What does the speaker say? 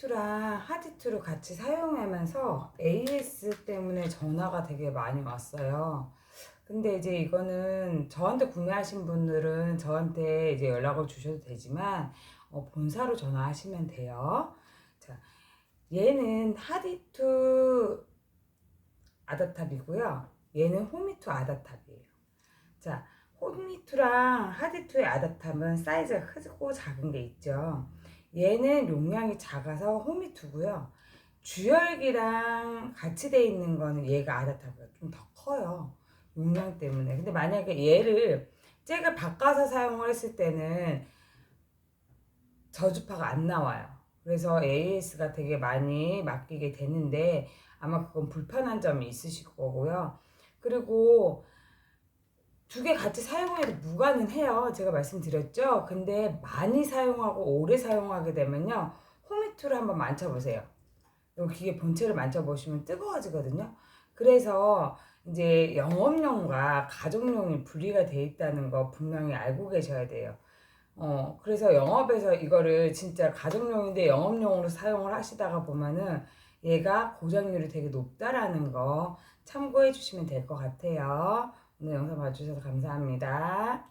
호미2랑 하디2를 같이 사용하면서 AS 때문에 전화가 되게 많이 왔어요. 근데 이제 이거는 저한테 구매하신 분들은 저한테 이제 연락을 주셔도 되지만 어, 본사로 전화하시면 돼요. 자, 얘는 하디2 아다탑이고요. 얘는 호미2 아다탑이에요. 자, 호미2랑 하디2의 아다탑은 사이즈가 크고 작은 게 있죠. 얘는 용량이 작아서 호미2고요. 주열기랑 같이 돼 있는 거는 얘가 아다탑보다 좀더 커요. 용량 때문에. 근데 만약에 얘를 잭을 바꿔서 사용을 했을 때는 저주파가 안 나와요. 그래서 AS가 되게 많이 맡기게 되는데 아마 그건 불편한 점이 있으실 거고요. 그리고 두 개 같이 사용해도 무관은 해요. 제가 말씀드렸죠. 근데 많이 사용하고 오래 사용하게 되면요. 호미투를 한번 만져보세요. 이 기계 본체를 만져보시면 뜨거워지거든요. 그래서 이제 영업용과 가정용이 분리가 돼 있다는 거 분명히 알고 계셔야 돼요. 어, 그래서 영업에서 이거를 진짜 가정용인데 영업용으로 사용을 하시다가 보면은 얘가 고장률이 되게 높다라는 거 참고해 주시면 될 것 같아요. 오늘 영상 봐주셔서 감사합니다.